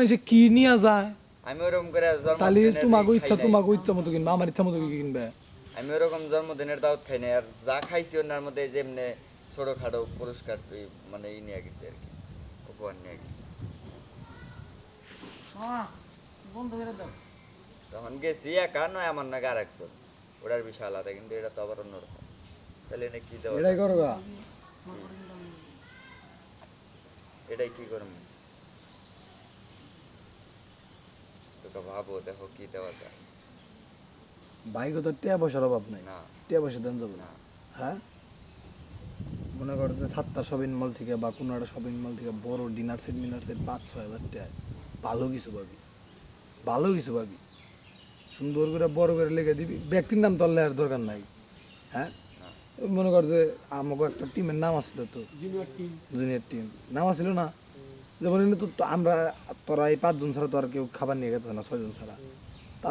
মানুষে কি নিয়ে যায়? আমি ওরকম করে তাহলে তোমাকে ইচ্ছা। তোমাকে ইচ্ছা মতো কিনবে আমার ইচ্ছা মতো কি কিনবে? আমি ওরকম জন্মদিনের দাওয়াত খাই নাই আর যা খাইছি ওনার মধ্যে যেমনে ছোটখাটো পুরস্কার মানে ই নিয়ে গেছে আর কি উপহার নিয়ে গেছে। তখন গেছি একা নয় আমার নাকি আর একজন ওটার বিষয় আলাদা কিন্তু এটা তো আবার অন্যরকম। তাহলে এনে কি দেওয়া এটাই করো গা। এটাই কি করব? তোকে ভাবো দেখো কি দেওয়া যায়। বাইকে তো টিয়া পয়সার অভাব নাই। না। টিয়া পয়সা দেন যাবে না। হ্যাঁ? মনে করো যে সাতটা শপিং মল থেকে বা কোনো একটা শপিং মল থেকে বড় ডিনার সেট মিনার সেট পাঁচ ছয় হাজার টাকায় ভালো কিছু পাবি। ভালো কিছু পাবি। সুন্দর করে বড় করে লেগে দিবি। ব্যক্তির নাম তো আর দরকার নাই। হ্যাঁ? মনে কর যে আমাকে একটা টিমের নাম আসলো তো। জুনিয়র টিম জুনিয়র টিম নাম আসছিল না? যেমন এনে তো আমরা তোরা এই পাঁচজন ছাড়া তো আর কেউ খাবার নিয়ে গেছে না ছয়জন ছাড়া।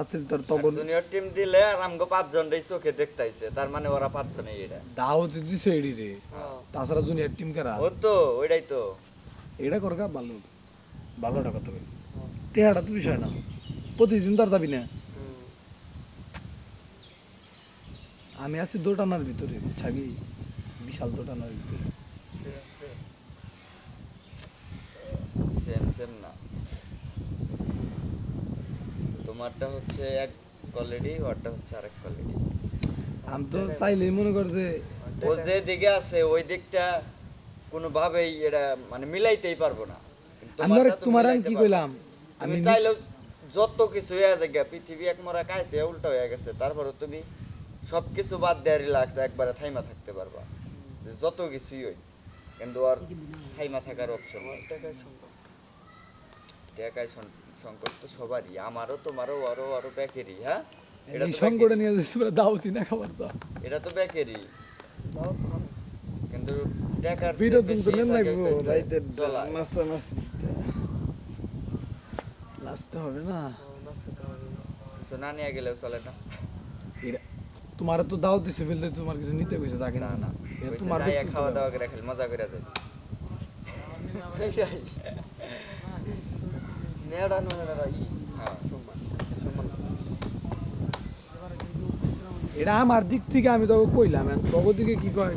থেকে তোর তখন জুনিয়র টিম দিলে আর আমগো পাঁচজন রে চোখে দেখতাইছে তার মানে ওরা পাঁচজনই এটা দাওয়াত দিছে এডি রে। তাছাড়া জুনিয়র টিম কারা? ও তো ওইটাই তো। এটা করগা ভালো ভালোটা কথা বলি টেহাটা তো বিষয় না। প্রতিদিন তো আর যাবি না। আমি আছি দোটানার ভিতরে ছাগি। বিশাল দোটানার ভিতরে। সেম না। তোমারটা হচ্ছে এক কোয়ালিটি ওরটা হচ্ছে আরেক কোয়ালিটি আমি তো চাইলেই মনে কর যে ও যে দিকে আছে ওই দিকটা কোনোভাবেই এটা মানে মিলাইতেই পারব না। কিন্তু আমি ধরো তোমারটা তুমি তোমার আমি কি কইলাম? আমি চাইলেও যত কিছু হয়ে যায় গা, পৃথিবী এক মরা কাইতে উল্টা হয়ে গেছে। তারপরে তুমি সব কিছু বাদ দেওয়া রিল্যাক্স একবারে থাইমা থাকতে পারবা। যে যত কিছুই হই কিন্তু আর থাইমা থাকার অপশন টাকায় সং- সংকট তো সবারই আমারও তোমারও আরও আরও ব্যাকেরই হ্যাঁ? এটা সংকটে নিয়ে যাচ্ছি তোরা দাওয়াতি না খাবার তো। এটা তো ব্যাকেরই কিন্তু টাকার বিনোদন তো নেন থাকে লাগবো হইতেছে রাইতের চলায়। হবে না। কিছু না নিয়ে গেলেও চলে না। তোমার তো দাওয়াত দিছে ফেলতে তোমার কিছু নিতে কইছে তা কিন্তু না। না। তোমার খাওয়া দাওয়া করে খেলে মজা করে হ্যাঁ এটা আমার দিক থেকে আমি তোকে কইলাম তোকে দিকে কি কয়?